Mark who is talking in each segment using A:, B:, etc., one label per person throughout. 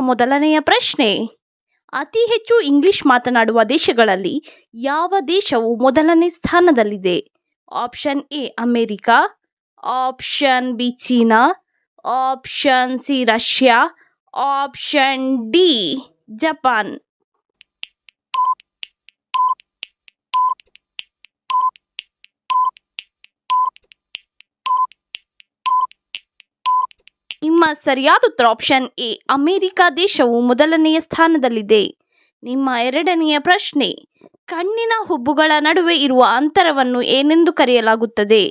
A: ಮೊದಲನೆಯ ಪ್ರಶ್ನೆ. ಅತಿ ಹೆಚ್ಚು ಇಂಗ್ಲಿಷ್ ಮಾತನಾಡುವ ದೇಶಗಳಲ್ಲಿ ಯಾವ ದೇಶವು ಮೊದಲನೇ ಸ್ಥಾನದಲ್ಲಿದೆ? Option A, America. Option B, China. Option C, Russia. Option D, Japan. ನಿಮ್ಮ ಸರಿಯಾದ ಉತ್ತರ ಆಪ್ಷನ್ ಎ, ಅಮೆರಿಕ ದೇಶವು ಮೊದಲನೆಯ ಸ್ಥಾನದಲ್ಲಿದೆ. ನಿಮ್ಮ ಎರಡನೆಯ ಪ್ರಶ್ನೆ, ಕಣ್ಣಿನ ಹುಬ್ಬುಗಳ ನಡುವೆ ಇರುವ ಅಂತರವನ್ನು ಏನೆಂದು ಕರೆಯಲಾಗುತ್ತದೆ?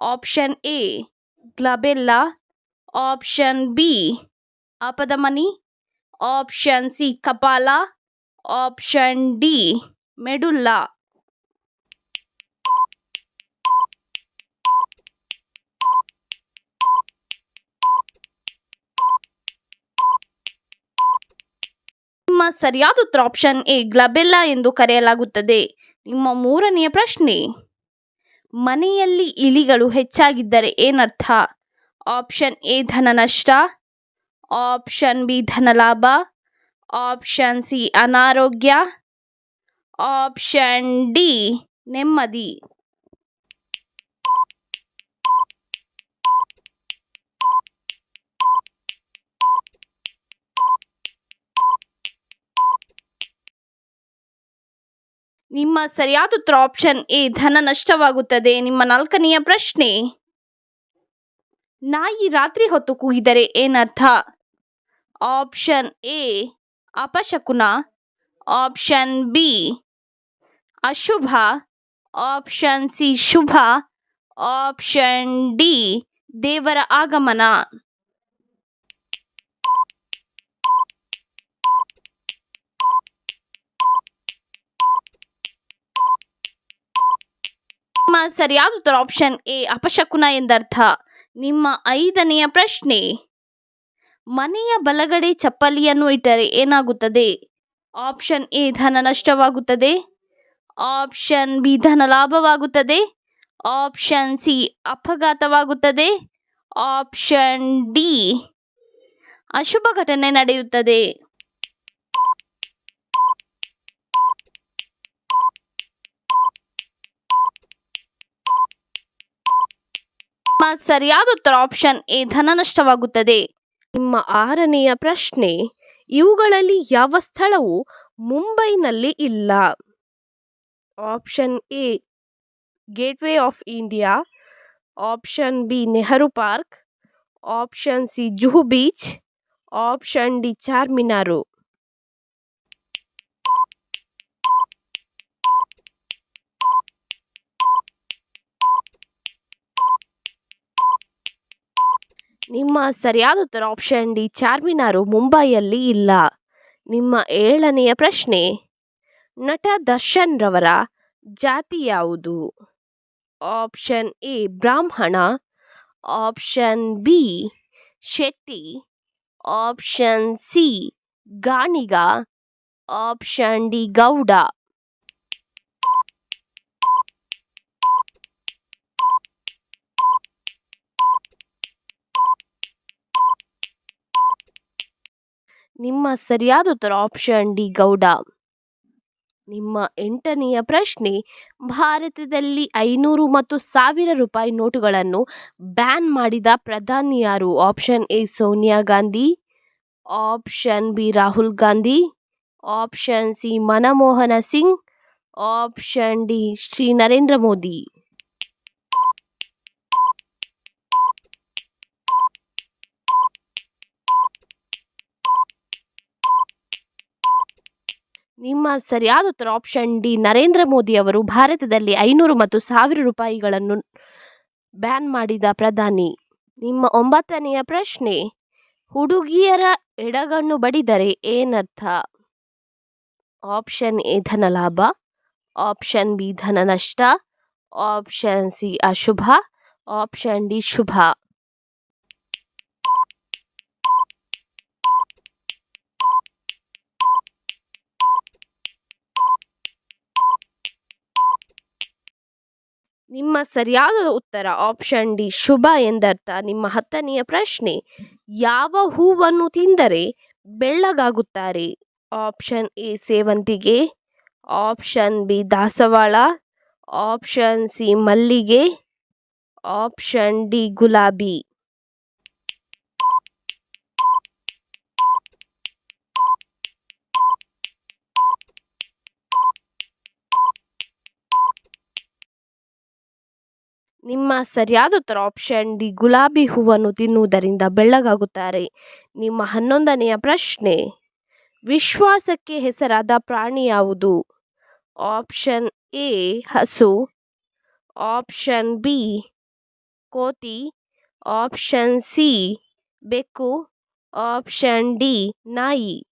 A: Option A, glabella. Option B ಅಪಧಮನಿ option C, ಕಪಾಲ. ಆಪ್ಷನ್ ಡಿ ಮೆಡುಲ್ಲಾ ನಿಮ್ಮ ಸರಿಯಾದ ಉತ್ತರ ಆಪ್ಷನ್ ಎ, ಗ್ಲಬೆಲ್ಲ ಎಂದು ಕರೆಯಲಾಗುತ್ತದೆ. ನಿಮ್ಮ ಮೂರನೆಯ ಪ್ರಶ್ನೆ, ಮನೆಯಲ್ಲಿ ಇಲಿಗಳು ಹೆಚ್ಚಾಗಿದ್ದರೆ ಏನರ್ಥ? ಆಪ್ಷನ್ ಎ ಧನ ನಷ್ಟ ಆಪ್ಷನ್ ಬಿ ಧನ ಲಾಭ ಆಪ್ಷನ್ ಸಿ, ಅನಾರೋಗ್ಯ ಆಪ್ಷನ್ ಡಿ, ನೆಮ್ಮದಿ. ನಿಮ್ಮ ಸರಿಯಾದ ಉತ್ತರ ಆಪ್ಷನ್ ಎ, ಧನ ನಷ್ಟವಾಗುತ್ತದೆ. ನಿಮ್ಮ ನಾಲ್ಕನೆಯ ಪ್ರಶ್ನೆ, ನಾಯಿ ರಾತ್ರಿ ಹೊತ್ತು ಕೂಗಿದರೆ ಏನರ್ಥ? ಆಪ್ಷನ್ ಎ, ಅಪಶಕುನ. ಆಪ್ಷನ್ ಬಿ, ಅಶುಭ. ಆಪ್ಷನ್ ಸಿ, ಶುಭ. ಆಪ್ಷನ್ ಡಿ, ದೇವರ ಆಗಮನ. ನಿಮ್ಮ ಸರಿಯಾದ ಉತ್ತರ ಆಪ್ಷನ್ ಎ ಅಪಶಕುನ ಎಂದರ್ಥ. ನಿಮ್ಮ ಐದನೆಯ ಪ್ರಶ್ನೆ, ಮನೆಯ ಬಲಗಡೆ ಚಪ್ಪಲಿಯನ್ನು ಇಟ್ಟರೆ ಏನಾಗುತ್ತದೆ? ಆಪ್ಷನ್ ಎ ಧನ ನಷ್ಟವಾಗುತ್ತದೆ. ಆಪ್ಷನ್ ಬಿ ಧನ ಲಾಭವಾಗುತ್ತದೆ. ಆಪ್ಷನ್ ಸಿ ಅಪಘಾತವಾಗುತ್ತದೆ. ಆಪ್ಷನ್ ಡಿ ಅಶುಭ ಘಟನೆ ನಡೆಯುತ್ತದೆ. ಸರಿಯಾದ ಉತ್ತರ ಆಪ್ಷನ್ ಎ ಧನ ನಷ್ಟವಾಗುತ್ತದೆ. ನಿಮ್ಮ ಆರನೆಯ ಪ್ರಶ್ನೆ, ಇವುಗಳಲ್ಲಿ ಯಾವ ಸ್ಥಳವು ಮುಂಬೈನಲ್ಲಿ ಇಲ್ಲ. Option A gateway of India option B, Nehru park. Option C, Juhu beach. Option D, Charminar. ನಿಮ್ಮ ಸರಿಯಾದ ಉತ್ತರ ಆಪ್ಷನ್ ಡಿ ಚಾರ್ಮಿನಾರು ಮುಂಬೈಯಲ್ಲಿ ಇಲ್ಲ. ನಿಮ್ಮ ಏಳನೆಯ ಪ್ರಶ್ನೆ, ನಟ ದರ್ಶನ್ ರವರ ಜಾತಿ ಯಾವುದು? ಆಪ್ಷನ್ ಎ ಬ್ರಾಹ್ಮಣ option B Shetty option C Ganiga option D Gowda. ನಿಮ್ಮ ಸರಿಯಾದ ಉತ್ತರ ಆಪ್ಷನ್ ಡಿ, ಗೌಡ. ನಿಮ್ಮ ಎಂಟನೆಯ ಪ್ರಶ್ನೆ, ಭಾರತದಲ್ಲಿ ಐನೂರು ಮತ್ತು ಸಾವಿರ ರೂಪಾಯಿ ನೋಟುಗಳನ್ನು ಬ್ಯಾನ್ ಮಾಡಿದ ಪ್ರಧಾನಿ ಯಾರು? Option A, Sonia Gandhi. Option B, Rahul Gandhi. Option C, Manmohan Singh. Option D, Shri Narendra Modi. ನಿಮ್ಮ ಸರಿಯಾದ ಉತ್ತರ ಆಪ್ಷನ್ ಡಿ ನರೇಂದ್ರ ಮೋದಿ ಅವರು ಭಾರತದಲ್ಲಿ ಐನೂರು ಮತ್ತು ಸಾವಿರ ರೂಪಾಯಿಗಳನ್ನು ಬ್ಯಾನ್ ಮಾಡಿದ ಪ್ರಧಾನಿ. ನಿಮ್ಮ ಒಂಬತ್ತನೆಯ ಪ್ರಶ್ನೆ, ಹುಡುಗಿಯರ ಎಡಗಣ್ಣು ಬಡಿದರೆ ಏನರ್ಥ? ಆಪ್ಷನ್ ಎ ಧನ ಲಾಭ ಆಪ್ಷನ್ ಬಿ ಧನ ನಷ್ಟ ಆಪ್ಷನ್ ಸಿ ಅಶುಭ. ಆಪ್ಷನ್ ಡಿ ಶುಭ. ನಿಮ್ಮ ಸರಿಯಾದ ಉತ್ತರ ಆಪ್ಷನ್ ಡಿ ಶುಭ ಎಂದರ್ಥ. ನಿಮ್ಮ ಹತ್ತನೆಯ ಪ್ರಶ್ನೆ, ಯಾವ ಹೂವನ್ನು ತಿಂದರೆ ಬೆಳ್ಳಗಾಗುತ್ತಾರೆ? ಆಪ್ಷನ್ ಎ ಸೇವಂತಿಗೆ ಆಪ್ಷನ್ ಬಿ ದಾಸವಾಳ ಆಪ್ಷನ್ ಸಿ ಮಲ್ಲಿಗೆ ಆಪ್ಷನ್ ಡಿ ಗುಲಾಬಿ. ನಿಮ್ಮ ಸರಿಯಾದ ಉತ್ತರ ಆಪ್ಷನ್ ಡಿ, ಗುಲಾಬಿ ಹೂವನ್ನು ತಿನ್ನುವುದರಿಂದ ಬೆಳ್ಳಗಾಗುತ್ತಾರೆ. ನಿಮ್ಮ ಹನ್ನೊಂದನೆಯ ಪ್ರಶ್ನೆ, ವಿಶ್ವಾಸಕ್ಕೆ ಹೆಸರಾದ ಪ್ರಾಣಿ ಯಾವುದು? ಆಪ್ಷನ್ ಎ ಹಸು. ಆಪ್ಷನ್ ಬಿ ಕೋತಿ. ಆಪ್ಷನ್ ಸಿ ಬೆಕ್ಕು. ಆಪ್ಷನ್ ಡಿ ನಾಯಿ.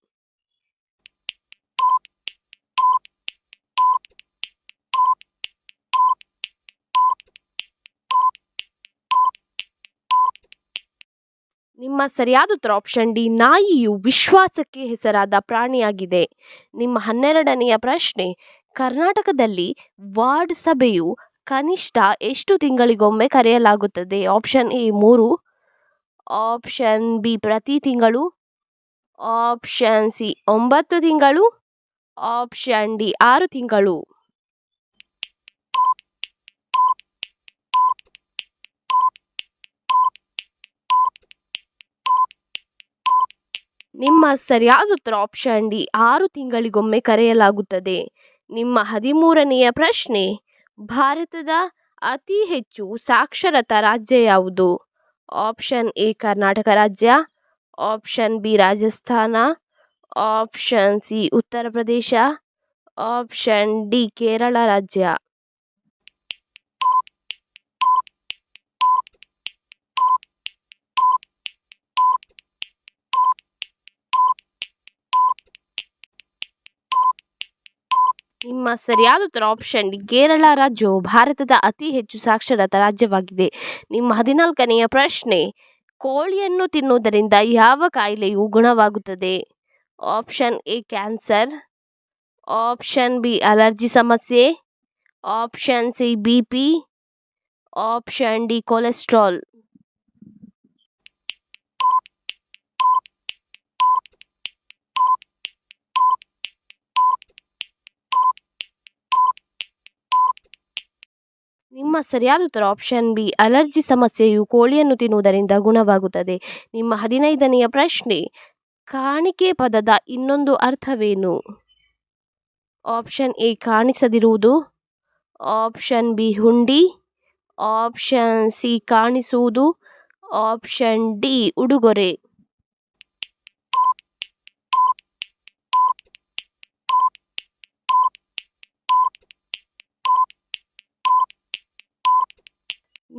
A: ನಿಮ್ಮ ಸರಿಯಾದ ಉತ್ತರ ಆಪ್ಷನ್ ಡಿ ನಾಯಿಯು ವಿಶ್ವಾಸಕ್ಕೆ ಹೆಸರಾದ ಪ್ರಾಣಿಯಾಗಿದೆ. ನಿಮ್ಮ ಹನ್ನೆರಡನೆಯ ಪ್ರಶ್ನೆ, ಕರ್ನಾಟಕದಲ್ಲಿ ವಾರ್ಡ್ ಸಭೆಯು ಕನಿಷ್ಠ ಎಷ್ಟು ತಿಂಗಳಿಗೊಮ್ಮೆ ಕರೆಯಲಾಗುತ್ತದೆ? ಆಪ್ಷನ್ ಎ ಮೂರು. ಆಪ್ಷನ್ ಬಿ ಪ್ರತಿ ತಿಂಗಳು. ಆಪ್ಷನ್ ಸಿ ಒಂಬತ್ತು ತಿಂಗಳು. ಆಪ್ಷನ್ ಡಿ ಆರು ತಿಂಗಳು. ನಿಮ್ಮ ಸರಿಯಾದ ಉತ್ತರ ಆಪ್ಷನ್ ಡಿ ಆರು ತಿಂಗಳಿಗೊಮ್ಮೆ ಕರೆಯಲಾಗುತ್ತದೆ. ನಿಮ್ಮ ಹದಿಮೂರನೆಯ ಪ್ರಶ್ನೆ, ಭಾರತದ ಅತಿ ಹೆಚ್ಚು ಸಾಕ್ಷರತಾ ರಾಜ್ಯ ಯಾವುದು? ಆಪ್ಷನ್ ಎ ಕರ್ನಾಟಕ ರಾಜ್ಯ option B Rajasthan option C Uttar Pradesh option D Kerala ರಾಜ್ಯ. ನಿಮ್ಮ ಸರಿಯಾದ ಉತ್ತರ ಆಪ್ಷನ್ ಕೇರಳ ರಾಜ್ಯವು ಭಾರತದ ಅತಿ ಹೆಚ್ಚು ಸಾಕ್ಷರತಾ ರಾಜ್ಯವಾಗಿದೆ. ನಿಮ್ಮ ಹದಿನಾಲ್ಕನೆಯ ಪ್ರಶ್ನೆ, ಕೋಳಿಯನ್ನು ತಿನ್ನುವುದರಿಂದ ಯಾವ ಕಾಯಿಲೆಯು ಗುಣವಾಗುತ್ತದೆ? Option A cancer option B allergy ಸಮಸ್ಯೆ. Option C B P option D cholesterol ನಿಮ್ಮ ಸರಿಯಾದ ಉತ್ತರ ಆಪ್ಷನ್ ಬಿ ಅಲರ್ಜಿ ಸಮಸ್ಯೆಯು ಕೋಳಿಯನ್ನು ತಿನ್ನುವುದರಿಂದ ಗುಣವಾಗುತ್ತದೆ. ನಿಮ್ಮ ಹದಿನೈದನೆಯ ಪ್ರಶ್ನೆ, ಕಾಣಿಕೆ ಪದದ ಇನ್ನೊಂದು ಅರ್ಥವೇನು? ಆಪ್ಷನ್ ಎ ಕಾಣಿಸದಿರುವುದು. ಆಪ್ಷನ್ ಬಿ ಹುಂಡಿ. ಆಪ್ಷನ್ ಸಿ ಕಾಣಿಸುವುದು. ಆಪ್ಷನ್ ಡಿ ಉಡುಗೊರೆ.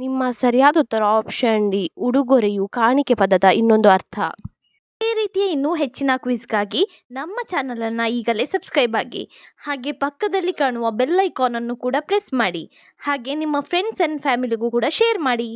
A: ನಿಮ್ಮ ಸರಿಯಾದ ಉತ್ತರ ಆಪ್ಷನ್ ಡಿ, ಉಡುಗೊರೆಯು ಕಾಣಿಕೆ ಪದದ ಇನ್ನೊಂದು ಅರ್ಥ.
B: ಇದೇ ರೀತಿಯ ಇನ್ನೂ ಹೆಚ್ಚಿನ ಕ್ವಿಜ್ಗಾಗಿ ನಮ್ಮ ಚಾನಲನ್ನು ಈಗಲೇ ಸಬ್ಸ್ಕ್ರೈಬ್ ಆಗಿ, ಹಾಗೆ ಪಕ್ಕದಲ್ಲಿ ಕಾಣುವ ಬೆಲ್ ಐಕಾನನ್ನು ಕೂಡ ಪ್ರೆಸ್ ಮಾಡಿ, ಹಾಗೆ ನಿಮ್ಮ ಫ್ರೆಂಡ್ಸ್ ಆ್ಯಂಡ್ ಫ್ಯಾಮಿಲಿಗೂ ಕೂಡ ಶೇರ್ ಮಾಡಿ.